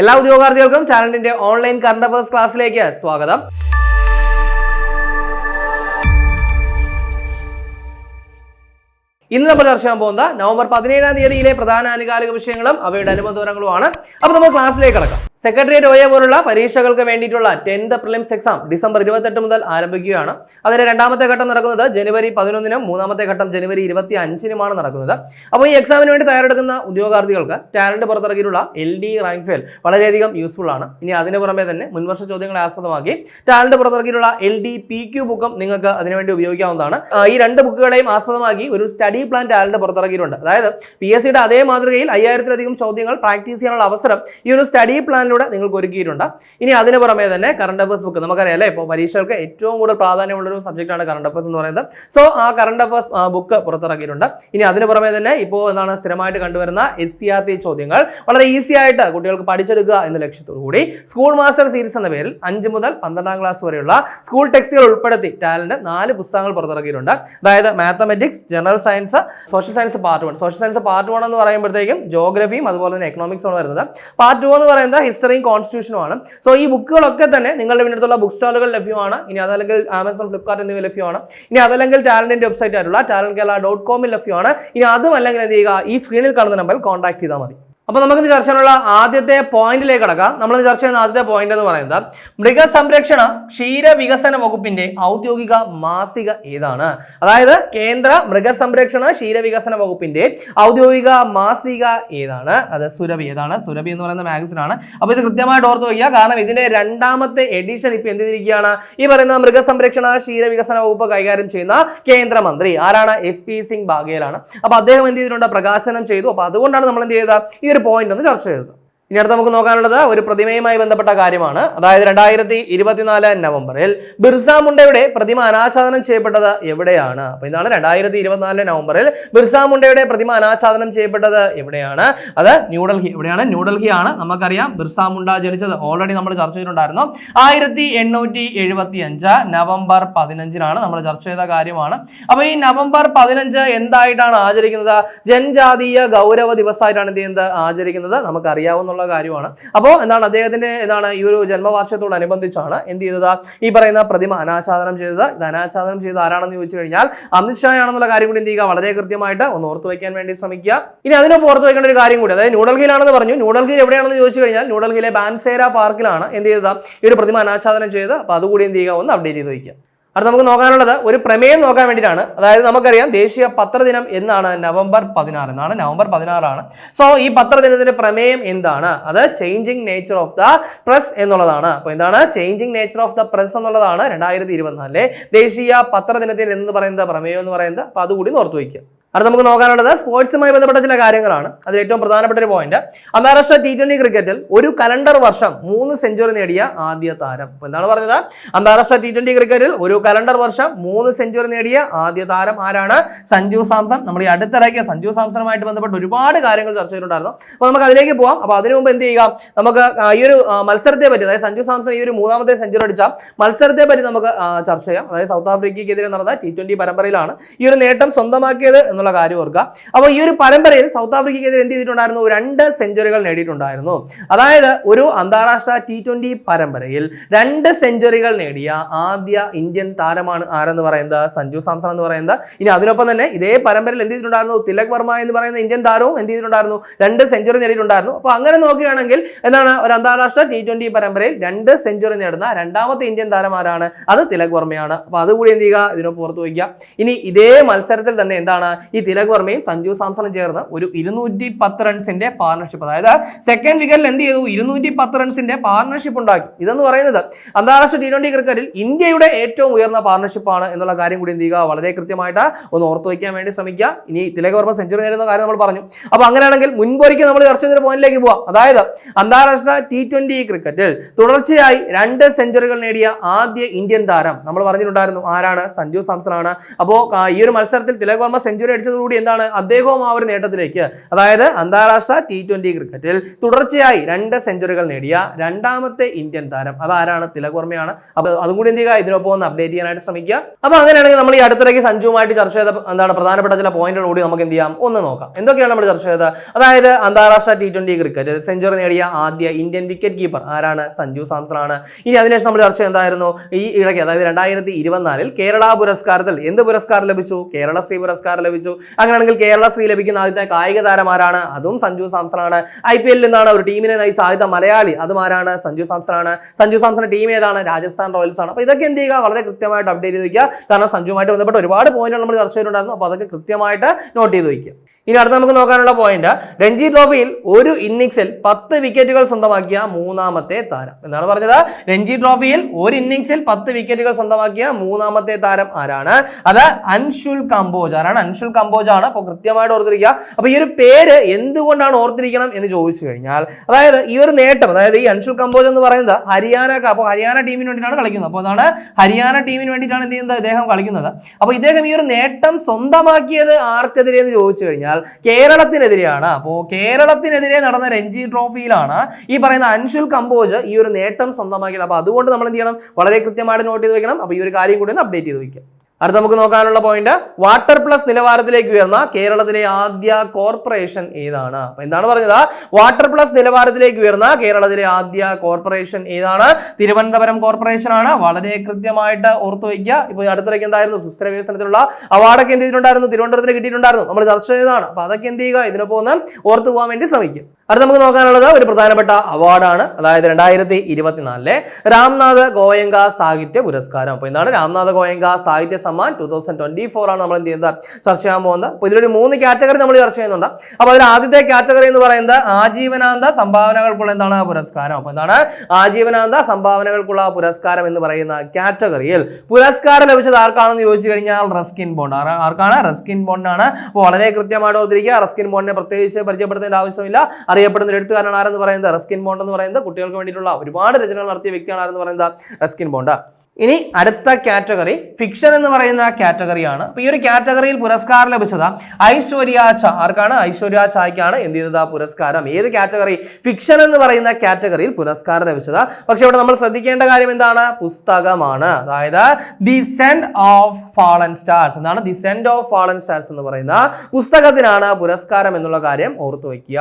എല്ലാ ഉദ്യോഗാർത്ഥികൾക്കും ചാനലിന്റെ online current affairs ക്ലാസ്സിലേക്ക് സ്വാഗതം. ഇന്ന് നമ്മൾ ചർച്ച ചെയ്യാൻ പോകുന്ന നവംബർ പതിനേഴാം തീയതിയിലെ പ്രധാന ആനുകാലിക വിഷയങ്ങളും അവയുടെ അനുബന്ധ വിവരങ്ങളുമാണ് അപ്പോൾ നമ്മൾ ക്ലാസ്സിലേക്ക് കടക്കാം. സെക്രട്ടേറിയറ്റ് ഒയെ പോലുള്ള പരീക്ഷകൾക്ക് വേണ്ടിയിട്ടുള്ള ടെൻത്ത് പ്രിലിംസ് എക്സാം ഡിസംബർ ഇരുപത്തെട്ട് മുതൽ ആരംഭിക്കുകയാണ്. അതിന്റെ രണ്ടാമത്തെ ഘട്ടം നടക്കുന്നത് ജനുവരി പതിനൊന്നിനും മൂന്നാമത്തെ ഘട്ടം ജനുവരി ഇരുപത്തി അഞ്ചിനുമാണ് നടക്കുന്നത്. അപ്പോൾ ഈ എക്സാമിന് വേണ്ടി തയ്യാറെടുക്കുന്ന ഉദ്യോഗാർത്ഥികൾക്ക് ടാലന്റ് പുറത്തിറക്കിയിട്ടുള്ള എൽ ഡി റാങ്ക് ഫെയിൽ വളരെയധികം യൂസ്ഫുൾ ആണ്. ഇനി അതിന് പുറമെ തന്നെ മുൻവർഷ ചോദ്യങ്ങളെ ആസ്പദമാക്കി ടാലന്റ് പുറത്തിറക്കിയിട്ടുള്ള എൽ ഡി പി ക്യു ബുക്കും നിങ്ങൾക്ക് അതിനുവേണ്ടി ഉപയോഗിക്കാവുന്നതാണ്. ഈ രണ്ട് ബുക്കുകളെയും ആസ്പദമാക്കി ഒരു സ്റ്റഡി പ്ലാൻ ടാലന്റ് പുറത്തിറക്കിയിട്ടുണ്ട് അതായത് പി എസ് സിയുടെ അതേ മാതൃകയിൽ അയ്യായിരത്തിലധികം ചോദ്യങ്ങൾ പ്രാക്ടീസ് ചെയ്യാനുള്ള അവസരം ഈ ഒരു സ്റ്റഡി പ്ലാനിലൂടെ നിങ്ങൾക്ക് ഒരുക്കിയിട്ടുണ്ട്. ഇനി അതിന് പുറമേ തന്നെ കറണ്ട് അഫേഴ്സ് ബുക്ക് നമുക്കറിയാം അല്ലേ ഇപ്പോൾ പരീക്ഷകൾക്ക് ഏറ്റവും കൂടുതൽ പ്രാധാന്യമുള്ള ഒരു സബ്ജക്റ്റാണ് കറണ്ട് അഫേഴ്സ് എന്ന് പറയുന്നത്. സോ ആ കറണ്ട് അഫേഴ്സ് ബുക്ക് പുറത്തിറക്കിയിട്ടുണ്ട്. ഇനി അതിന് പുറമേ തന്നെ ഇപ്പോൾ എന്താണ് സ്ഥിരമായിട്ട് കണ്ടുവരുന്ന എസ് സി ആർ ടി ചോദ്യങ്ങൾ. വളരെ ഈസി ആയിട്ട് കുട്ടികൾക്ക് പഠിച്ചെടുക്കുക എന്ന ലക്ഷ്യത്തോടു കൂടി സ്കൂൾ മാസ്റ്റർ സീരീസ് എന്ന പേരിൽ അഞ്ച് മുതൽ പന്ത്രണ്ടാം ക്ലാസ് വരെയുള്ള സ്കൂൾ ടെക്സ്റ്റുകൾ ഉൾപ്പെടുത്തി ടാലന്റ് നാല് പുസ്തകങ്ങൾ പുറത്തിറക്കിയിട്ടുണ്ട്. അതായത് mathematics general science social science part one social science part one എന്ന് പറയുമ്പോഴത്തേക്കും ജോഗ്രഫിയും അതുപോലെ തന്നെ എക്കണോമിക്സ് ആണ് വരുന്നത്. പാർട്ട് ടു എന്ന് പറയുന്നത് ഹിസ്റ്ററിയും കോൺസ്റ്റിറ്റ്യൂഷനും ആണ്. സോ ഈ ബുക്കുകളൊക്കെ തന്നെ നിങ്ങളുടെ വീടിനടുത്തുള്ള ബുക്ക് സ്റ്റാളുകൾ ലഭ്യമാണ്. ഇനി അതല്ലെങ്കിൽ ആമസോൺ ഫ്ലിപ്കാർട്ട് എന്നിവ ലഭ്യമാണ്. ഇനി അതല്ലെങ്കിൽ ടാലന്റിന്റെ വെബ്സൈറ്റ് ആയിട്ടുള്ള ടാലന്റ് കേരള ഡോട്ട് കോമിൽ ലഭ്യമാണ്. ഇനി അതും അല്ലെങ്കിൽ എന്ത് ചെയ്യുക? ഈ സ്ക്രീനിൽ കാണുന്ന നമ്പറിൽ കോൺടാക്ട് ചെയ്താൽ മതി. അപ്പോൾ നമുക്ക് ചർച്ച ചെയ്യാനുള്ള ആദ്യത്തെ പോയിന്റിലേക്ക് കടക്കാം. നമ്മൾ ചർച്ച ചെയ്യുന്ന ആദ്യത്തെ പോയിന്റ് എന്ന് പറയുന്നത് മൃഗസംരക്ഷണ ക്ഷീര വികസന വകുപ്പിന്റെ ഔദ്യോഗിക മാസിക ഏതാണ്? അതായത് കേന്ദ്ര മൃഗസംരക്ഷണ ക്ഷീര വികസന വകുപ്പിന്റെ ഔദ്യോഗിക മാസിക ഏതാണ്? അത് സുരഭി ഏതാണ്? സുരഭി എന്ന് പറയുന്ന മാഗസിൻ ആണ് അപ്പോൾ ഇത് കൃത്യമായിട്ട് ഓർത്ത് വയ്ക്കുക. കാരണം ഇതിന്റെ രണ്ടാമത്തെ എഡിഷൻ ഇപ്പോൾ എന്ത് ചെയ്തിരിക്കുകയാണ്? ഈ പറയുന്ന മൃഗസംരക്ഷണ ക്ഷീര വികസന വകുപ്പ് കൈകാര്യം ചെയ്യുന്ന കേന്ദ്രമന്ത്രി. ആരാണ്? എസ് പി സിംഗ് ബാഗേലാണ്. അപ്പോൾ അദ്ദേഹം എന്ത് ചെയ്തിട്ടുണ്ട്? പ്രകാശനം ചെയ്തു. അപ്പോൾ അതുകൊണ്ടാണ് നമ്മൾ എന്ത് ചെയ്തത്? ഒരു പോയിന്റ് ഒന്ന് ചർച്ച ചെയ്തത്. ഇനി അടുത്ത് നമുക്ക് നോക്കാനുള്ളത് ഒരു പ്രതിമയുമായി ബന്ധപ്പെട്ട കാര്യമാണ്. അതായത് രണ്ടായിരത്തി ഇരുപത്തിനാല് നവംബറിൽ ബിർസ മുണ്ടയുടെ പ്രതിമ അനാച്ഛാദനം ചെയ്യപ്പെട്ടത് എവിടെയാണ്? അപ്പൊ ഇതാണ് രണ്ടായിരത്തി ഇരുപത്തിനാല് നവംബറിൽ ബിർസ മുണ്ടയുടെ പ്രതിമ അനാച്ഛാദനം ചെയ്യപ്പെട്ടത് എവിടെയാണ്? അത് ന്യൂഡൽഹി എവിടെയാണ്? ന്യൂഡൽഹി ആണ് നമുക്കറിയാം ബിർസ മുണ്ട ജനിച്ചത് ഓൾറെഡി നമ്മൾ ചർച്ച ചെയ്തിട്ടുണ്ടായിരുന്നു. ആയിരത്തി എണ്ണൂറ്റി എഴുപത്തി അഞ്ച് നവംബർ പതിനഞ്ചിനാണ് നമ്മൾ ചർച്ച ചെയ്ത കാര്യമാണ്. അപ്പൊ ഈ നവംബർ പതിനഞ്ച് എന്തായിട്ടാണ് ആചരിക്കുന്നത്? ജൻജാതീയ ഗൗരവ ദിവസമായിട്ടാണ് എന്ത് ചെയ്യുന്നത് ആചരിക്കുന്നത്? നമുക്കറിയാവുന്ന കാര്യമാണ്. അപ്പോൾ എന്താണ് അദ്ദേഹത്തിന്റെ എന്താണ് ഈ ഒരു ജന്മവാർഷികത്തോടനുബന്ധിച്ചാണ് എന്ത് ചെയ്തത്? ഈ പറയുന്ന പ്രതിമ അനാച്ഛാദനം ചെയ്തത്. ഇത് അനാച്ഛാദനം ചെയ്ത് ആരാണെന്ന് ചോദിച്ചു കഴിഞ്ഞാൽ അമിത്ഷാ ആണെന്നുള്ള കാര്യം കൂടി എന്ത് ചെയ്യുക? വളരെ കൃത്യമായിട്ട് ഒന്ന് ഓർത്തു വയ്ക്കാൻ വേണ്ടി ശ്രമിക്കുക. ഇനി അതിനൊപ്പം ഓർത്തു വയ്ക്കേണ്ട ഒരു കാര്യം കൂടി അതായത് ന്യൂഡൽഹിയിലാണെന്ന് പറഞ്ഞു. ന്യൂഡൽഹിയിൽ എവിടെയാണെന്ന് ചോദിച്ചു കഴിഞ്ഞാൽ ന്യൂഡൽഹിയിലെ ബാൻസേര പാർക്കിലാണ് എന്ത് ചെയ്തത്? ഈ ഒരു പ്രതിമ അനാച്ഛാദനം ചെയ്ത് അപ്പോൾ അതുകൂടി എന്ത് ചെയ്യുക? ഒന്ന് അപ്ഡേറ്റ് ചെയ്ത് വയ്ക്കുക. അടുത്ത നമുക്ക് നോക്കാനുള്ളത് ഒരു പ്രമേയം നോക്കാൻ വേണ്ടിയിട്ടാണ്. അതായത് നമുക്കറിയാം ദേശീയ പത്രദിനം എന്നാണ് നവംബർ പതിനാറ്. എന്നാണ് നവംബർ പതിനാറാണ്. സോ ഈ പത്രദിനത്തിന്റെ പ്രമേയം എന്താണ്? അത് changing nature of the press എന്നുള്ളതാണ്. അപ്പോൾ എന്താണ്? Changing nature of the press എന്നുള്ളതാണ് രണ്ടായിരത്തി ഇരുപത്തിനാലിലെ ദേശീയ പത്രദിനത്തിൽ എന്ന് പറയുന്നത് പ്രമേയം എന്ന് പറയുന്നത്. അപ്പോൾ അതുകൂടി ഓർത്ത് വയ്ക്കുക. അടുത്ത നമുക്ക് നോക്കാനുള്ളത് സ്പോർട്സുമായി ബന്ധപ്പെട്ട ചില കാര്യങ്ങളാണ്. അതിൽ ഏറ്റവും പ്രധാനപ്പെട്ട ഒരു പോയിന്റ് അന്താരാഷ്ട്ര ടി ട്വന്റി ക്രിക്കറ്റിൽ ഒരു കലണ്ടർ വർഷം മൂന്ന് സെഞ്ചുറി നേടിയ ആദ്യ താരം. എന്താണ് പറഞ്ഞത്? അന്താരാഷ്ട്ര ടി ട്വന്റി ക്രിക്കറ്റിൽ ഒരു കലണ്ടർ വർഷം മൂന്ന് സെഞ്ചുറി നേടിയ ആദ്യ താരം ആരാണ്? സഞ്ജു സാംസൺ. നമ്മൾ ഈ അടുത്തിറക്കിയ സഞ്ജു സാംസണുമായിട്ട് ബന്ധപ്പെട്ട് ഒരുപാട് കാര്യങ്ങൾ ചർച്ച ചെയ്തിട്ടുണ്ടായിരുന്നു. അപ്പോൾ നമുക്ക് അതിലേക്ക് പോവാം. അപ്പോൾ അതിനു മുമ്പ് എന്ത് ചെയ്യുക? നമുക്ക് ഈ ഒരു മത്സരത്തെ പറ്റി അതായത് സഞ്ജു സാംസൺ ഈ ഒരു മൂന്നാമത്തെ സെഞ്ചുറി അടിച്ച മത്സരത്തെ പറ്റി നമുക്ക് ചർച്ച ചെയ്യാം. അതായത് സൗത്ത് ആഫ്രിക്കയ്ക്കെതിരെ നടന്ന ടി ട്വന്റി പരമ്പരയിലാണ് ഈ ഒരു നേട്ടം സ്വന്തമാക്കിയത് എന്നുള്ള കാര്യം ഓർക്കുക. അപ്പോൾ ഈ ഒരു പരമ്പരയിൽ സൗത്ത് ആഫ്രിക്കയ്ക്കെതിരെ എന്ത് ചെയ്തിട്ടുണ്ടായിരുന്നു? രണ്ട് സെഞ്ചുറികൾ നേടിയിട്ടുണ്ടായിരുന്നു. അതായത് ഒരു അന്താരാഷ്ട്ര ടി ട്വന്റി പരമ്പരയിൽ രണ്ട് സെഞ്ചുറികൾ നേടിയ ആദ്യ ഇന്ത്യൻ താരമാണ് ആരെന്ന് പറയുന്നത്? സഞ്ജു സാംസൺ എന്ന് പറയുന്നത്. ഇനി അതിനൊപ്പം തന്നെ ഇതേ പരമ്പരയിൽ എന്ത് ചെയ്തിട്ടുണ്ടായിരുന്നു? തിലക് വർമ്മ എന്ന് പറയുന്ന ഇന്ത്യൻ താരവും എന്ത് ചെയ്തിട്ടുണ്ടായിരുന്നു? രണ്ട് സെഞ്ചുറി നേടിയിട്ടുണ്ടായിരുന്നു. അപ്പോൾ അങ്ങനെ നോക്കുകയാണെങ്കിൽ എന്താണ്? ഒരു അന്താരാഷ്ട്ര ടി ട്വന്റി പരമ്പരയിൽ രണ്ട് സെഞ്ചുറി നേടുന്ന രണ്ടാമത്തെ ഇന്ത്യൻ താരമാരാണ്? അത് തിലക് വർമ്മയാണ്. അപ്പോൾ അതുകൂടി എന്ത് ചെയ്യുക? ഇതിനൊപ്പം ഓർത്ത് വയ്ക്കുക. ഇനി ഇതേ മത്സരത്തിൽ തന്നെ എന്താണ്? ഈ തിലക് വർമ്മയും സഞ്ജു സാംസണും ചേർന്ന് ഒരു ഇരുന്നൂറ്റി പത്ത് റൺസിന്റെ പാർട്ണർഷിപ്പ് അതായത് സെക്കൻഡ് വിക്കറ്റിൽ എന്ത് ചെയ്തു? ഇരുന്നൂറ്റി പത്ത് റൺസിന്റെ പാർട്ണർഷിപ്പ് ഉണ്ടാക്കി. ഇതെന്ന് പറയുന്നത് അന്താരാഷ്ട്ര ടി ട്വന്റി ക്രിക്കറ്റിൽ ഇന്ത്യയുടെ ഏറ്റവും ഉയർന്ന പാർട്ണർഷിപ്പാണ് എന്നുള്ള കാര്യം കൂടി എന്ത് ചെയ്യുക? വളരെ കൃത്യമായിട്ട് ഒന്ന് ഓർത്തു വയ്ക്കാൻ വേണ്ടി ശ്രമിക്കുക. ഇനി തിലക് വർമ്മ സെഞ്ചുറി നേരുന്ന കാര്യം നമ്മൾ പറഞ്ഞു. അപ്പോൾ അങ്ങനെയാണെങ്കിൽ മുൻപൊരിക്കൽ നമ്മൾ ചർച്ച ചെയ്തൊരു പോയിന്റിലേക്ക് പോവാം. അതായത് അന്താരാഷ്ട്ര ടി ട്വന്റി ക്രിക്കറ്റിൽ തുടർച്ചയായി രണ്ട് സെഞ്ചുറികൾ നേടിയ ആദ്യ ഇന്ത്യൻ താരം നമ്മൾ പറഞ്ഞിട്ടുണ്ടായിരുന്നു. ആരാണ്? സഞ്ജു സാംസൺ ആണ് അപ്പോൾ ഈ ഒരു മത്സരത്തിൽ തിലക് വർമ്മ സെഞ്ചുറി അടിച്ചതോടുകൂടി എന്താണ്? അദ്ദേഹവും ആ ഒരു നേട്ടത്തിലേക്ക് അതായത് അന്താരാഷ്ട്ര ടി ട്വന്റി ക്രിക്കറ്റിൽ തുടർച്ചയായി രണ്ട് സെഞ്ചുറികൾ നേടിയ രണ്ടാമത്തെ ഇന്ത്യൻ താരം. അതാരാണ്? തിലക് വർമ്മയാണ്. അപ്പൊ അതും കൂടി എന്ത് ചെയ്യുക? ഇതിനൊപ്പം ഒന്ന് അപ്ഡേറ്റ് ചെയ്യാനായിട്ട് ശ്രമിക്കുക. അപ്പോൾ അങ്ങനെയാണെങ്കിൽ നമ്മൾ ഈ അടുത്തിടയ്ക്ക് സഞ്ജുവുമായിട്ട് ചർച്ച ചെയ്ത എന്താണ് പ്രധാനപ്പെട്ട ചില പോയിന്റുകൾ കൂടി നമുക്ക് എന്ത് ചെയ്യാം? ഒന്ന് നോക്കാം. എന്തൊക്കെയാണ് നമ്മൾ ചർച്ച ചെയ്തത്? അതായത് അന്താരാഷ്ട്ര ടി ട്വന്റി ക്രിക്കറ്റിൽ സെഞ്ചുറി നേടിയ ആദ്യ ഇന്ത്യൻ വിക്കറ്റ് കീപ്പർ ആരാണ്? സഞ്ജു സാംസൺ ആണ് ഇനി അതിനുശേഷം നമ്മൾ ചർച്ച എന്തായിരുന്നു ഈ ഇടയ്ക്ക് അതായത് രണ്ടായിരത്തി ഇരുപത്തിനാലിൽ കേരള പുരസ്കാരത്തിൽ എന്ത് പുരസ്കാരം ലഭിച്ചു? കേരള ശ്രീ പുരസ്കാരം ലഭിച്ചു. അങ്ങനെയാണെങ്കിൽ കേരള ശ്രീ ലഭിക്കുന്ന ആദ്യത്തെ കായിക താരമാരാണ്? അതും സഞ്ജു സാംസൺ ആണ് ഐ പി എല്ലിൽ നിന്നാണ് ഒരു ടീമിനെ നയിച്ച ആദ്യത്തെ മലയാളി അതും ആരാണ് സഞ്ജു സാംസൺ ആണ് സഞ്ജു സാംസന്റെ ടീം ഏതാണ്? രാജസ്ഥാൻ റോയൽസ് ആണ്. അപ്പോൾ ഇതൊക്കെ എന്ത് ചെയ്യുക? വളരെ കൃത്യമായിട്ട് അപ്ഡേറ്റ് ചെയ്ത് വയ്ക്കുക. കാരണം സഞ്ജുമായിട്ട് ബന്ധപ്പെട്ട് ഒരുപാട് പോയിന്റുകൾ നമ്മൾ ചർച്ച ചെയ്തിട്ടുണ്ടായിരുന്നു. അപ്പോൾ അതൊക്കെ കൃത്യമായിട്ട് നോട്ട് ചെയ്ത് വയ്ക്കുക. ഇനി അടുത്ത നമുക്ക് നോക്കാനുള്ള പോയിന്റ് രഞ്ജി ട്രോഫിയിൽ ഒരു ഇന്നിങ്സിൽ പത്ത് വിക്കറ്റുകൾ സ്വന്തമാക്കിയ മൂന്നാമത്തെ താരം. എന്നാണ് പറഞ്ഞത്? രഞ്ജി ട്രോഫിയിൽ ഒരു ഇന്നിങ്സിൽ പത്ത് വിക്കറ്റുകൾ സ്വന്തമാക്കിയ മൂന്നാമത്തെ താരം ആരാണ്? അത് അൻഷുൽ കമ്പോജ്. ആരാണ്? അൻഷുൽ കമ്പോജ് ആണ്. അപ്പോൾ കൃത്യമായിട്ട് ഓർത്തിരിക്കുക. അപ്പോൾ ഈ ഒരു പേര് എന്തുകൊണ്ടാണ് ഓർത്തിരിക്കണം എന്ന് ചോദിച്ചു കഴിഞ്ഞാൽ അതായത് ഈ ഒരു നേട്ടം അതായത് ഈ അൻഷുൽ കമ്പോജ് എന്ന് പറയുന്നത് ഹരിയാന അപ്പോൾ ഹരിയാന ടീമിന് വേണ്ടിയിട്ടാണ് കളിക്കുന്നത്. അപ്പോൾ അതാണ് ഹരിയാന ടീമിന് വേണ്ടിയിട്ടാണ് എന്ത് ചെയ്യുന്നത്? അദ്ദേഹം കളിക്കുന്നത്. അപ്പോൾ ഇദ്ദേഹം ഈ ഒരു നേട്ടം സ്വന്തമാക്കിയത് ആർക്കെതിരെ എന്ന് ചോദിച്ചു കഴിഞ്ഞാൽ കേരളത്തിനെതിരെയാണ്. അപ്പോൾ കേരളത്തിനെതിരെ നടന്ന രഞ്ജി ട്രോഫിയിലാണ് ഈ പറയുന്ന അൻഷുൽ കമ്പോജ് ഈ ഒരു നേട്ടം സ്വന്തമാക്കിയത്. അപ്പോൾ അതുകൊണ്ട് നമ്മൾ എന്ത് ചെയ്യണം? വളരെ കൃത്യമായിട്ട് നോട്ട് ചെയ്ത് വെക്കണം. അപ്പോൾ ഈ ഒരു കാര്യം കൂടി ഒന്ന് അപ്ഡേറ്റ് ചെയ്ത് വെക്കാം. അടുത്ത നമുക്ക് നോക്കാനുള്ള പോയിന്റ് വാട്ടർ പ്ലസ് നിലവാരത്തിലേക്ക് ഉയർന്ന കേരളത്തിലെ ആദ്യ കോർപ്പറേഷൻ ഏതാണ്? അപ്പൊ എന്താണ് പറഞ്ഞത്? വാട്ടർ പ്ലസ് നിലവാരത്തിലേക്ക് ഉയർന്ന കേരളത്തിലെ ആദ്യ കോർപ്പറേഷൻ ഏതാണ്? തിരുവനന്തപുരം കോർപ്പറേഷൻ ആണ്. വളരെ കൃത്യമായിട്ട് ഓർത്തു വയ്ക്കുക. ഇപ്പൊ അടുത്തിടയ്ക്ക് എന്തായിരുന്നു? സുസ്ഥിര വികസനത്തിലുള്ള അവാർഡൊക്കെ എന്ത് ചെയ്തിട്ടുണ്ടായിരുന്നു? തിരുവനന്തപുരത്തിന് കിട്ടിയിട്ടുണ്ടായിരുന്നു. നമ്മൾ ചർച്ച ചെയ്തതാണ്. അപ്പൊ അതൊക്കെ എന്ത് ചെയ്യുക? ഇതിനൊപ്പം ഒന്ന് ഓർത്തു പോകാൻ വേണ്ടി ശ്രമിക്കുക. അടുത്ത നമുക്ക് നോക്കാനുള്ളത് ഒരു പ്രധാനപ്പെട്ട അവാർഡാണ്. അതായത് രണ്ടായിരത്തി ഇരുപത്തിനാലിലെ രാംനാഥ് ഗോയങ്ക സാഹിത്യ പുരസ്കാരം. അപ്പോൾ എന്താണ്? Ramnath Goenka Sahitya Samman two thousand twenty four ആണ് നമ്മൾ എന്ത് ചെയ്യുന്നത്? ചർച്ച ചെയ്യാൻ പോകുന്നത്. അപ്പോൾ ഇതിലൊരു മൂന്ന് കാറ്റഗറി നമ്മൾ ചർച്ച ചെയ്യുന്നുണ്ട്. അപ്പോൾ അതിൽ ആദ്യത്തെ കാറ്റഗറി എന്ന് പറയുന്നത് ആജീവനാന്ത സംഭാവനകൾക്കുള്ള എന്താണ് പുരസ്കാരം? അപ്പോൾ എന്താണ്? ആജീവനാന്ത സംഭാവനകൾക്കുള്ള പുരസ്കാരം എന്ന് പറയുന്ന കാറ്റഗറിയിൽ പുരസ്കാരം ലഭിച്ചത് ആർക്കാണെന്ന് ചോദിച്ചു കഴിഞ്ഞാൽ റസ്കിൻ ബോണ്ട്. ആർക്കാണ്? റസ്കിൻ ബോണ്ടാണ് അപ്പോൾ വളരെ കൃത്യമായിട്ട് ഓർത്തിരിക്കുക. റസ്കിൻ ബോണ്ടിനെ പ്രത്യേകിച്ച് പരിചയപ്പെടുത്തേണ്ട ആവശ്യമില്ല. അറിയപ്പെടുന്ന ഒരു എഴുത്തുകാരനാണ് ആരെന്ന് പറയുന്നത്? റസ്കിൻ ബോണ്ട് എന്ന് പറയുന്നത്. കുട്ടികൾക്ക് വേണ്ടിയിട്ടുള്ള ഒരുപാട് രചനകൾ നടത്തിയ വ്യക്തിയാണ് ആരെന്ന് പറയുന്നത്? Ruskin Bond. ഇനി അടുത്ത കാറ്റഗറി ഫിക്ഷൻ എന്ന് പറയുന്ന കാറ്റഗറിയാണ്. അപ്പൊ ഈ ഒരു കാറ്റഗറിയിൽ പുരസ്കാരം ലഭിച്ചത് ഐശ്വര്യ ച. ആർക്കാണ്? ഐശ്വര്യ ചായ്ക്കാണ് എന്ത് ചെയ്തത് പുരസ്കാരം. ഏത് കാറ്റഗറി? ഫിക്ഷൻ എന്ന് പറയുന്ന കാറ്റഗറിയിൽ പുരസ്കാരം ലഭിച്ചത്. പക്ഷെ ഇവിടെ നമ്മൾ ശ്രദ്ധിക്കേണ്ട കാര്യം എന്താണ്? പുസ്തകമാണ്. അതായത് the scent of fallen stars എന്താണ്? The scent of fallen stars എന്ന് പറയുന്ന പുസ്തകത്തിനാണ് പുരസ്കാരം എന്നുള്ള കാര്യം ഓർത്തു വയ്ക്കുക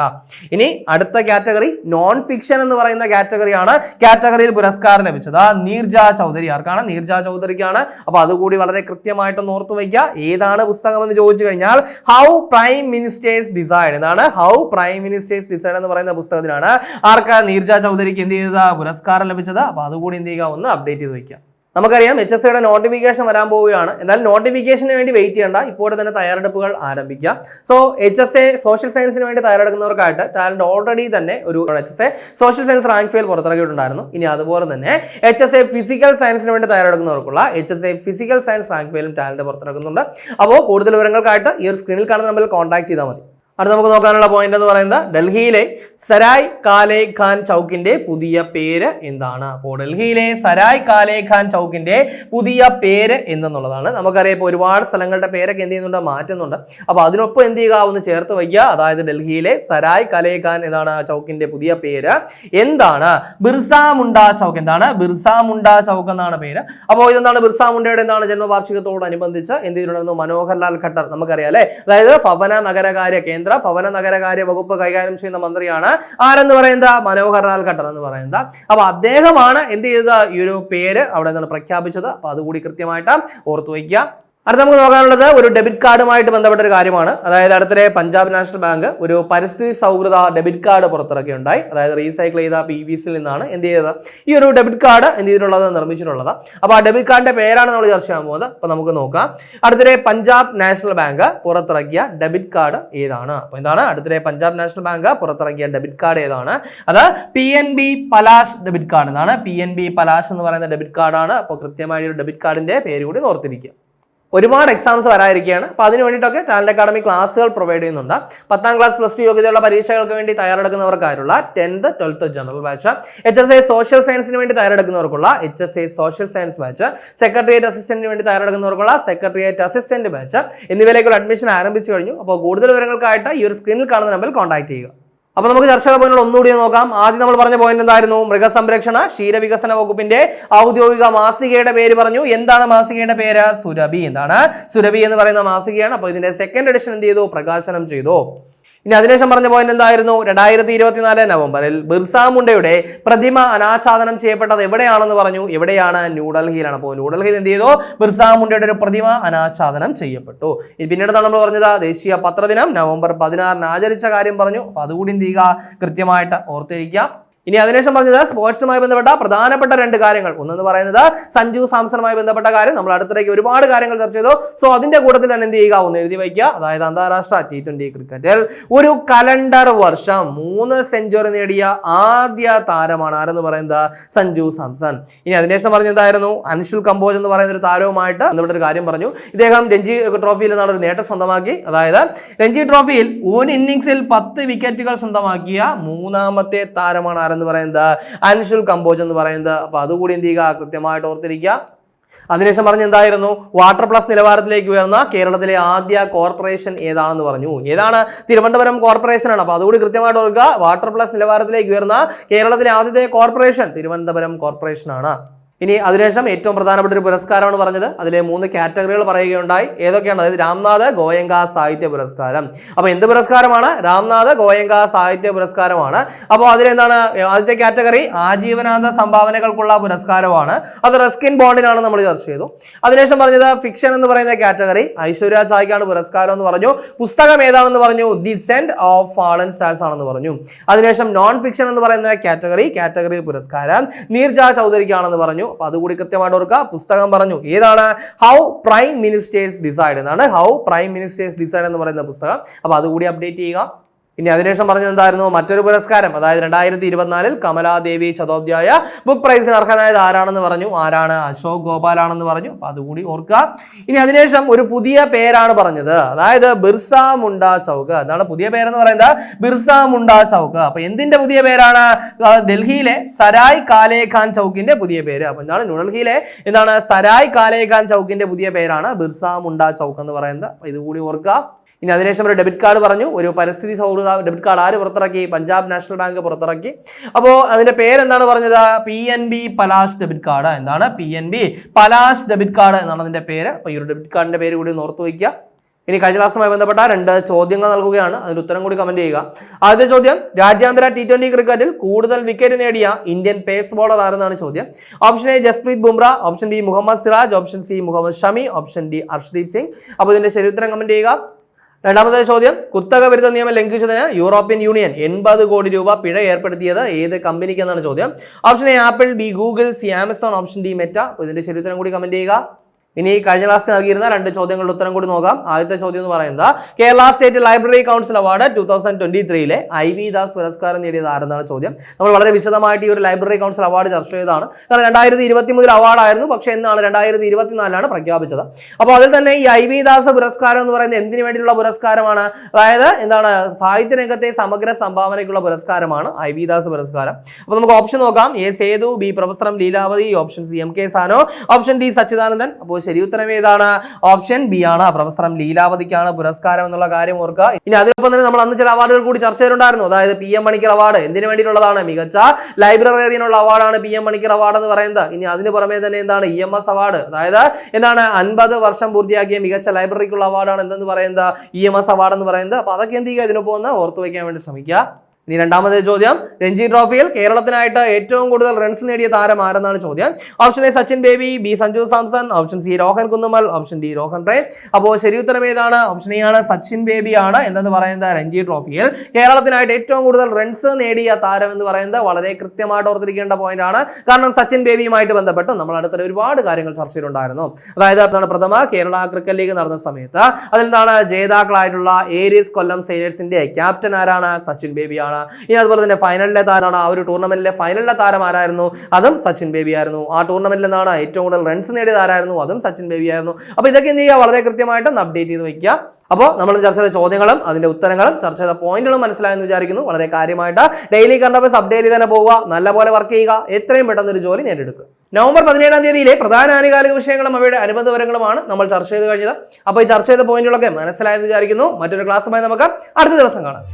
ഇനി അടുത്ത കാറ്റഗറി നോൺ ഫിക്ഷൻ എന്ന് പറയുന്ന കാറ്റഗറിയാണ്. കാറ്റഗറിയിൽ പുരസ്കാരം ലഭിച്ചത്. നീർജ ചൗധരി ആർക്കാണ്? നീർജ ചൗധരിക്കാണ്. അപ്പൊ അതുകൂടി വളരെ കൃത്യമായിട്ട് ഓർത്തു വയ്ക്കുക. ഏതാണ് പുസ്തകം എന്ന് ചോദിച്ചു കഴിഞ്ഞാൽ ഹൗ പ്രൈം മിനിസ്റ്റേഴ്സ് ഡിസൈഡ് എന്താണ് ഹൗ പ്രൈം മിനിസ്റ്റേഴ്സ് ഡിസൈഡ് എന്ന് പറയുന്ന പുസ്തകത്തിലാണ് ആർക്ക് നീർജ ചൗധരിക്ക് എന്ത് ചെയ്തത്? പുരസ്കാരം ലഭിച്ചത്. അപ്പൊ അതുകൂടി എന്ത് ചെയ്യുക? ഒന്ന് അപ്ഡേറ്റ് ചെയ്ത് വയ്ക്കുക. നമുക്കറിയാം എച്ച് എസ് സിയുടെ നോട്ടിഫിക്കേഷൻ വരാൻ പോവുകയാണ്. എന്നാൽ നോട്ടിഫിക്കേഷന് വേണ്ടി വെയിറ്റ് ചെയ്യേണ്ട. ഇപ്പോൾ തന്നെ തയ്യാറെടുപ്പുകൾ ആരംഭിക്കുക. So H S A social സയൻസിന് വേണ്ടി തയ്യാറെടുക്കുന്നവർക്കായിട്ട് ടാലന്റ് ഓൾറെഡി തന്നെ ഒരു H S A social science rank file പുറത്തിറക്കിയിട്ടുണ്ടായിരുന്നു. ഇനി അതുപോലെ തന്നെ എച്ച് എസ് എ ഫിസിക്കൽ സയൻസിന് വേണ്ടി തയ്യാറെടുക്കുന്നവർക്കുള്ള H S A physical science rank ഫെയിലും talent പുറത്തിറക്കുന്നുണ്ട്. അപ്പോൾ കൂടുതൽ വിവരങ്ങൾക്കായിട്ട് ഈ ഒരു സ്ക്രീനിൽ കാണുന്ന നമ്മൾ കോൺടാക്ട് ചെയ്താൽ മതി. അടുത്ത നമുക്ക് നോക്കാനുള്ള പോയിന്റ് എന്ന് പറയുന്നത് ഡൽഹിയിലെ സരായ് കാലെ ഖാൻ ചൗക്കിന്റെ പുതിയ പേര് എന്താണ്? അപ്പോൾ ഡൽഹിയിലെ സരായ് കാലെ ഖാൻ ചൗക്കിന്റെ പുതിയ പേര് എന്തെന്നുള്ളതാണ്. നമുക്കറിയാം ഇപ്പോൾ ഒരുപാട് സ്ഥലങ്ങളുടെ പേരൊക്കെ എന്ത് ചെയ്യുന്നുണ്ട്? മാറ്റുന്നുണ്ട്. അപ്പോൾ അതിനൊപ്പം എന്ത് ചെയ്യുക? ഒന്ന് ചേർത്ത് വയ്ക്കുക. അതായത് ഡൽഹിയിലെ സരായ് കലെ ഖാൻ എന്താണ്? ചൗക്കിന്റെ പുതിയ പേര് എന്താണ്? ബിർസ മുണ്ട ചൗക്ക് എന്താണ്? ബിർസ മുണ്ട ചൗക്ക് എന്നാണ് പേര്. അപ്പോൾ ഇതെന്താണ്? ബിർസ മുണ്ടയുടെ എന്താണ് ജന്മവാർഷികത്തോടനുബന്ധിച്ച് എന്ത് ചെയ്തിട്ടുണ്ടായിരുന്നു? മനോഹർലാൽ ഖട്ടർ നമുക്കറിയാം അല്ലേ? അതായത് ഭവന നഗരകാര്യ കേന്ദ്ര ഭവന നഗരകാര്യ വകുപ്പ് കൈകാര്യം ചെയ്യുന്ന മന്ത്രിയാണ്. ആരെന്ന് പറയുന്നത്? മനോഹർ ലാൽ ഖട്ടർ എന്ന് പറയുന്നത്. അപ്പൊ അദ്ദേഹമാണ് എന്ത് ചെയ്തത്? ഈ ഒരു പേര് അവിടെ നിന്ന് പ്രഖ്യാപിച്ചത്. അപ്പൊ അതുകൂടി കൃത്യമായിട്ട് ഓർത്തു വയ്ക്കുക. അടുത്ത നമുക്ക് നോക്കാനുള്ളത് ഒരു ഡെബിറ്റ് കാർഡുമായിട്ട് ബന്ധപ്പെട്ട ഒരു കാര്യമാണ്. അതായത് അടുത്തിടെ പഞ്ചാബ് നാഷണൽ ബാങ്ക് ഒരു പരിസ്ഥിതി സൗഹൃദ ഡെബിറ്റ് കാർഡ് പുറത്തിറക്കിയുണ്ടായി അതായത് റീസൈക്കിൾ ചെയ്ത പി വി സിയിൽ നിന്നാണ് എന്ത് ചെയ്തത്? ഈ ഒരു ഡെബിറ്റ് കാർഡ് എന്ത് ചെയ്തിട്ടുള്ളത്? നിർമ്മിച്ചിട്ടുള്ളത്. അപ്പോൾ ആ ഡെബിറ്റ് കാർഡിന്റെ പേരാണ് നമ്മൾ ചർച്ച ചെയ്യാൻ പോകുന്നത്. അപ്പോൾ നമുക്ക് നോക്കാം. അടുത്തിടെ പഞ്ചാബ് നാഷണൽ ബാങ്ക് പുറത്തിറക്കിയ ഡെബിറ്റ് കാർഡ് ഏതാണ്? അപ്പോൾ എന്താണ്? അടുത്തിടെ പഞ്ചാബ് നാഷണൽ ബാങ്ക് പുറത്തിറക്കിയ ഡെബിറ്റ് കാർഡ് ഏതാണ്? അത് P N B Palash debit card എന്നാണ്. പി എൻ ബി പലാഷ് എന്ന് പറയുന്ന ഡെബിറ്റ് കാർഡാണ്. അപ്പോൾ കൃത്യമായി ഒരു ഡെബിറ്റ് കാർഡിന്റെ പേര് കൂടി ഓർത്തിരിക്കുക. ഒരുപാട് എക്സാംസ് വരാതിരിക്കുകയാണ് അപ്പോൾ അതിന് വേണ്ടിയിട്ടൊക്കെ ടാലന്റ് അക്കാഡമി ക്ലാസ്സുകൾ പ്രൊവൈഡ് ചെയ്യുന്നുണ്ട്. പത്താം ക്ലാസ് പ്ലസ് ടു യോഗ്യതയുള്ള പരീക്ഷകൾക്ക് വേണ്ടി തയ്യാറെടുക്കുന്നവർക്കായുള്ള tenth twelfth general batch H S A social സയൻസിന് വേണ്ടി തയ്യാറെടുക്കുന്നവർക്കുള്ള H S A social science batch secretariat അസിസ്റ്റന്റിന് വേണ്ടി തയ്യാറെടുക്കുന്നവർക്കുള്ള സെക്രട്ടേറിയറ്റ് അസിസ്റ്റന്റ് ബാച്ച് എന്നിവയിലേക്കുള്ള അഡ്മിഷൻ ആരംഭിച്ചു കഴിഞ്ഞു. അപ്പോൾ കൂടുതൽ വിവരങ്ങൾക്കായിട്ട് ഈ ഒരു സ്ക്രീനിൽ കാണുന്ന നമ്പറിൽ കോൺടാക്ട് ചെയ്യുക. അപ്പൊ നമുക്ക് ചെയ്ത പോയിന്റുകൾ ഒന്നുകൂടി നോക്കാം. ആദ്യം നമ്മൾ പറഞ്ഞ പോയിന്റ് എന്തായിരുന്നു? മൃഗസംരക്ഷണ ക്ഷീരവികസന വകുപ്പിന്റെ ഔദ്യോഗിക മാസികയുടെ പേര് പറഞ്ഞു. എന്താണ് മാസികയുടെ പേര്? സുരഭി. എന്താണ്? സുരഭി എന്ന് പറയുന്ന മാസികയാണ്. അപ്പോൾ ഇതിന്റെ സെക്കൻഡ് എഡിഷൻ എന്ത് ചെയ്തു? പ്രകാശനം ചെയ്തു. ഇനി അതിനുശേഷം പറഞ്ഞ പോയിന്റ് എന്തായിരുന്നു? രണ്ടായിരത്തി ഇരുപത്തിനാല് നവംബറിൽ ബിർസ മുണ്ടയുടെ പ്രതിമ അനാച്ഛാദനം ചെയ്യപ്പെട്ടത് എവിടെയാണെന്ന് പറഞ്ഞു. എവിടെയാണ്? ന്യൂഡൽഹിയിലാണ്. അപ്പോൾ ന്യൂഡൽഹിയിൽ എന്ത് ചെയ്തു? ബിർസ മുണ്ടയുടെ ഒരു പ്രതിമ അനാച്ഛാദനം ചെയ്യപ്പെട്ടു. പിന്നീട് നമ്മൾ പറഞ്ഞത്? ദേശീയ പത്രദിനം നവംബർ പതിനാറിന് ആചരിച്ച കാര്യം പറഞ്ഞു. അപ്പോൾ അതുകൂടി എന്ത് ചെയ്യുക? കൃത്യമായിട്ട് ഓർത്തിരിക്കുക. ഇനി അതിനുശേഷം പറഞ്ഞത് സ്പോർട്സുമായി ബന്ധപ്പെട്ട പ്രധാനപ്പെട്ട രണ്ട് കാര്യങ്ങൾ. ഒന്നെന്ന് പറയുന്നത് സഞ്ജു സാംസണുമായി ബന്ധപ്പെട്ട കാര്യം. നമ്മൾ അടുത്തിടയ്ക്ക് ഒരുപാട് കാര്യങ്ങൾ ചർച്ച ചെയ്തു. സോ അതിന്റെ കൂട്ടത്തിൽ തന്നെ എന്ത് ചെയ്യുക? ഒന്ന് എഴുതി വയ്ക്കുക. അതായത് അന്താരാഷ്ട്ര ടി ട്വന്റി ക്രിക്കറ്റിൽ ഒരു കലണ്ടർ വർഷം മൂന്ന് സെഞ്ചുറി നേടിയ ആദ്യ താരമാണ്. ആരെന്ന് പറയുന്നത്? സഞ്ജു സാംസൺ. ഇനി അതിനുശേഷം പറഞ്ഞെന്തായിരുന്നു അൻഷുൽ കമ്പോജ് എന്ന് പറയുന്ന ഒരു താരവുമായിട്ട് നമ്മുടെ ഒരു കാര്യം പറഞ്ഞു. ഇദ്ദേഹം രഞ്ജി ട്രോഫിയിൽ നിന്നാണ് ഒരു നേട്ടം സ്വന്തമാക്കി. അതായത് രഞ്ജി ട്രോഫിയിൽ ഒരു ഇന്നിംഗ്സിൽ പത്ത് വിക്കറ്റുകൾ സ്വന്തമാക്കിയ മൂന്നാമത്തെ താരമാണ് ആരെന്ന് പറയുന്നത് അൻഷുൽ കമ്പോജ് എന്ന് പറയുന്നത്. അപ്പൊ അതുകൂടി എന്ത് ചെയ്യുക? കൃത്യമായിട്ട് ഓർത്തിരിക്കുക. അതിനുശേഷം പറഞ്ഞ എന്തായിരുന്നു? വാട്ടർ പ്ലസ് നിലവാരത്തിലേക്ക് ഉയർന്ന കേരളത്തിലെ ആദ്യ കോർപ്പറേഷൻ ഏതാണെന്ന് പറഞ്ഞു. ഏതാണ്? തിരുവനന്തപുരം കോർപ്പറേഷൻ ആണ്. അപ്പൊ അതുകൂടി കൃത്യമായിട്ട് ഓർക്കുക. വാട്ടർ പ്ലസ് നിലവാരത്തിലേക്ക് ഉയർന്ന കേരളത്തിലെ ആദ്യത്തെ കോർപ്പറേഷൻ തിരുവനന്തപുരം കോർപ്പറേഷൻ ആണ്. ഇനി അതിനുശേഷം ഏറ്റവും പ്രധാനപ്പെട്ട ഒരു പുരസ്കാരമാണ് പറഞ്ഞത്. അതിലെ മൂന്ന് കാറ്റഗറികൾ പറയുകയുണ്ടായി. ഏതൊക്കെയാണ്? അതായത് രാംനാഥ് ഗോയങ്ക സാഹിത്യ പുരസ്കാരം. അപ്പോൾ എന്ത് പുരസ്കാരമാണ്? രാംനാഥ് ഗോയങ്ക സാഹിത്യ പുരസ്കാരമാണ്. അപ്പോൾ അതിലെന്താണ്? ആദ്യത്തെ കാറ്റഗറി ആജീവനാന്ത സംഭാവനകൾക്കുള്ള പുരസ്കാരമാണ്. അത് റസ്കിൻ ബോണ്ടിനാണ് നമ്മൾ ചർച്ച ചെയ്തു. അതിനുശേഷം പറഞ്ഞത് ഫിക്ഷൻ എന്ന് പറയുന്ന കാറ്റഗറി ഐശ്വര്യ ചായ്ക്കാണ് പുരസ്കാരം എന്ന് പറഞ്ഞു. പുസ്തകം ഏതാണെന്ന് പറഞ്ഞു? The scent of fallen stars ആണെന്ന് പറഞ്ഞു. അതിനുശേഷം നോൺ ഫിക്ഷൻ എന്ന് പറയുന്ന കാറ്റഗറി കാറ്റഗറി പുരസ്കാരം. നീർജ ചൗധരിക്കാണെന്ന് പറഞ്ഞു. അപ്പൊ അതുകൂടി കൃത്യമായിട്ട് ഓർക്കുക. പുസ്തകം പറഞ്ഞു. ഏതാണ്? ഹൗ പ്രൈം മിനിസ്റ്റേഴ്സ് ഡിസൈഡ് എന്നാണ്. ഹൗ പ്രൈം മിനിസ്റ്റേഴ്സ് ഡിസൈഡ് എന്ന് പറയുന്ന പുസ്തകം. അപ്പൊ അതുകൂടി അപ്ഡേറ്റ് ചെയ്യുക. ഇനി അതിനുശേഷം പറഞ്ഞത് എന്തായിരുന്നു? മറ്റൊരു പുരസ്കാരം. അതായത് രണ്ടായിരത്തി ഇരുപത്തിനാലിൽ കമലാദേവി ചതോദ്ധ്യായ ബുക്ക് പ്രൈസിന് അർഹനായത് ആരാണെന്ന് പറഞ്ഞു? ആരാണ്? അശോക് ഗോപാലാണെന്ന് പറഞ്ഞു. അപ്പൊ അതുകൂടി ഓർക്കുക. ഇനി അതിനുശേഷം ഒരു പുതിയ പേരാണ് പറഞ്ഞത്. അതായത് ബിർസ മുണ്ട ചൗക്ക് അതാണ് പുതിയ പേരെന്ന് പറയുന്നത്. ബിർസ മുണ്ട ചൗക്ക് അപ്പൊ എന്തിന്റെ പുതിയ പേരാണ്? ഡൽഹിയിലെ സരായ് കാലേ ഖാൻ ചൗക്കിന്റെ പുതിയ പേര്. അപ്പൊ എന്താണ്? ന്യൂഡൽഹിയിലെ എന്താണ്? സരായ് കാലേ ഖാൻ ചൗക്കിന്റെ പുതിയ പേരാണ് ബിർസ മുണ്ട ചൗക്ക് എന്ന് പറയുന്നത്. അപ്പൊ ഇതുകൂടി ഓർക്കുക. ഇനി അതിനുശേഷം ഒരു ഡെബിറ്റ് കാർഡ് പറഞ്ഞു ഒരു പരിസ്ഥിതി സൗഹൃദ ഡെബിറ്റ് കാർഡ് ആര് പുറത്തിറക്കി? പഞ്ചാബ് നാഷണൽ ബാങ്ക് പുറത്തിറക്കി. അപ്പോൾ അതിന്റെ പേരെന്താണ് പറഞ്ഞത്? P N B Palash debit card എന്താണ്? P N B Palash debit card എന്നാണ് അതിന്റെ പേര്. അപ്പോൾ ഈ ഒരു ഡെബിറ്റ് കാർഡിന്റെ പേര് കൂടി ഒന്ന് ഓർത്ത് വയ്ക്കുക. ഇനി കഴിഞ്ഞ ക്ലാസ്സുമായി ബന്ധപ്പെട്ട രണ്ട് ചോദ്യങ്ങൾ നൽകുകയാണ്. അതിന് ഉത്തരം കൂടി കമന്റ് ചെയ്യുക. ആദ്യത്തെ ചോദ്യം രാജ്യാന്തര ടി ട്വന്റി ക്രിക്കറ്റിൽ കൂടുതൽ വിക്കറ്റ് നേടിയ ഇന്ത്യൻ പേസ് ബോളർ ആരെന്നാണ് ചോദ്യം? Option A Jasprit Bumrah option B Mohammed Siraj option C Mohammed Shami option D Arshdeep Singh അപ്പോൾ ഇതിന്റെ ശരി ഉത്തരം കമന്റ് ചെയ്യുക. രണ്ടാമത്തെ ചോദ്യം കുത്തക വിരുദ്ധ നിയമം ലംഘിച്ചതിന് യൂറോപ്യൻ യൂണിയൻ എൺപത് കോടി രൂപ പിഴ ഏർപ്പെടുത്തിയത് ഏത് കമ്പനിക്ക് എന്നാണ് ചോദ്യം. Option A Apple B Google C Amazon option D Meta. അപ്പോൾ ഇതിന്റെ ശരി ഉത്തരം കൂടി കമന്റ് ചെയ്യുക. ഇനി ഈ കഴിഞ്ഞ ക്ലാസ്സിൽ നൽകിയിരുന്ന രണ്ട് ചോദ്യങ്ങളുടെ ഉത്തരം കൂടി നോക്കാം. ആദ്യത്തെ ചോദ്യം എന്ന് പറയുന്നത് Kerala state library council award two thousand twenty ത്രീയിലെ I V Das പുരസ്കാരം നേടിയത് ആരെന്നാണ് ചോദ്യം. നമ്മൾ വളരെ വിശദമായിട്ട് ഈ ഒരു ലൈബ്രറി കൗൺസിൽ അവാർഡ് ചർച്ച ചെയ്തതാണ്. കാരണം രണ്ടായിരത്തി ഇരുപത്തി മുതൽ അവാർഡായിരുന്നു പക്ഷേ എന്നാണ് രണ്ടായിരത്തി ഇരുപത്തിനാലിലാണ് പ്രഖ്യാപിച്ചത്. അപ്പോൾ അതിൽ തന്നെ ഈ ഐ വി ദാസ് പുരസ്കാരം എന്ന് പറയുന്നത് എന്തിനു വേണ്ടിയുള്ള പുരസ്കാരമാണ്? അതായത് എന്താണ് സാഹിത്യ രംഗത്തെ സമഗ്ര സംഭാവനയ്ക്കുള്ള പുരസ്കാരമാണ് ഐ വി ദാസ് പുരസ്കാരം. അപ്പോൾ നമുക്ക് ഓപ്ഷൻ നോക്കാം. A Sethu B professor Leelavathi option C M K Sanu option D Sachidanandan. അപ്പോൾ ശരി. ഉത്തരം ഏതാണ്? ഓപ്ഷൻ ബി ആണ്. പ്രൊഫസർ ലീലാവതിക്കാണ് പുരസ്കാരം എന്നുള്ള കാര്യം ഓർക്കുക. ഇനി അതിനൊപ്പം തന്നെ നമ്മൾ അന്ന് ചില അവാർഡുകൾ കൂടി ചർച്ച ചെയ്തിട്ടുണ്ടായിരുന്നു. അതായത് പി എം മണിക്കർ അവാർഡ് എന്തിനു വേണ്ടിയിട്ടുള്ളതാണ്? മികച്ച ലൈബ്രറിയനുള്ള അവാർഡാണ് പി എം മണിക്കർ അവാർഡ് എന്ന് പറയുന്നത്. ഇനി അതിന് പുറമെ തന്നെ എന്താണ്? E M S award. അതായത് എന്താണ്? അൻപത് വർഷം പൂർത്തിയാക്കിയ മികച്ച ലൈബ്രറിക്കുള്ള അവാർഡാണ് എന്തെന്ന് പറയുന്നത്? ഇ എം എസ് അവാർഡ് എന്ന് പറയുന്നത്. അപ്പോൾ അതൊക്കെ എന്ത് ചെയ്യുക? ഇതിനൊപ്പം ഒന്ന് ഓർത്തു വയ്ക്കാൻ വേണ്ടി ശ്രമിക്കുക. ഇനി രണ്ടാമത്തെ ചോദ്യം രഞ്ജി ട്രോഫിയിൽ കേരളത്തിനായിട്ട് ഏറ്റവും കൂടുതൽ റൺസ് നേടിയ താരം ആരെന്നാണ് ചോദ്യം? Option A Sachin Baby B Sanju Samson option C Rohan Kunnummal option D Rohan Ray അപ്പോൾ ശരി ഉത്തരം ഏതാണ്? ഓപ്ഷൻ എ ആണ് സച്ചിൻ ബേബി ആണ്. എന്തെന്ന് പറയുന്നത്? രഞ്ജി ട്രോഫിയിൽ കേരളത്തിനായിട്ട് ഏറ്റവും കൂടുതൽ റൺസ് നേടിയ താരം എന്ന് പറയുന്നത് വളരെ കൃത്യമായിട്ട് ഓർത്തിരിക്കേണ്ട പോയിന്റ് ആണ്. കാരണം സച്ചിൻ ബേബിയുമായിട്ട് ബന്ധപ്പെട്ട് നമ്മൾ അടുത്ത ഒരുപാട് കാര്യങ്ങൾ ചർച്ചയിലുണ്ടായിരുന്നു അതായത് എന്താണ് പ്രഥമ കേരള ക്രിക്കറ്റ് ലീഗ് നടന്ന സമയത്ത് അതിൽ എന്താണ് ജേതാക്കളായിട്ടുള്ള ഏരീസ് കൊല്ലം സൈനേഴ്സിന്റെ ക്യാപ്റ്റൻ ആരാണ്? സച്ചിൻ ബേബിയാണ്. ആരാണ്? ഇനി അതുപോലെ തന്നെ ഫൈനലിലെ താരമാണ് ആ ഒരു ടൂർണമെന്റിലെ ഫൈനലിലെ താരം ആരായിരുന്നു? അതും സച്ചിൻ ബേബി ആയിരുന്നു. ആ ടൂർണമെന്റിൽ നിന്നാണ് ഏറ്റവും കൂടുതൽ റൺസ് നേടിയത് ആരായിരുന്നു അതും സച്ചിൻ ബേബി ആയിരുന്നു. അപ്പോൾ ഇതൊക്കെ എന്ത് ചെയ്യുക വളരെ കൃത്യമായിട്ട് അപ്ഡേറ്റ് ചെയ്ത് വെക്കുക അപ്പോൾ നമ്മൾ ചർച്ച ചെയ്ത ചോദ്യങ്ങളും അതിന്റെ ഉത്തരങ്ങളും ചർച്ച ചെയ്ത പോയിന്റുകളും മനസ്സിലായെന്ന് വിചാരിക്കുന്നു. വളരെ കാര്യമായിട്ട് ഡെയിലി കറണ്ട് അഫയേഴ്സ് അപ്ഡേറ്റ് ചെയ്ത് തന്നെ പോവുക. നല്ലപോലെ വർക്ക് ചെയ്യുക. എത്രയും പെട്ടെന്ന് ഒരു ജോലി നേടിയെടുക്കുക. നവംബർ പതിനേഴാം തീയതിയിലെ പ്രധാന ആനുകാലിക വിഷയങ്ങളും അവയുടെ അനുബന്ധ വിവരങ്ങളുമാണ് നമ്മൾ ചർച്ച ചെയ്ത് കഴിഞ്ഞത്. അപ്പോൾ ഈ ചർച്ച ചെയ്ത പോയിന്റുകളൊക്കെ മനസ്സിലായെന്ന് വിചാരിക്കുന്നു. മറ്റൊരു ക്ലാസ്സുമായി നമുക്ക് അടുത്ത ദിവസം കാണാം.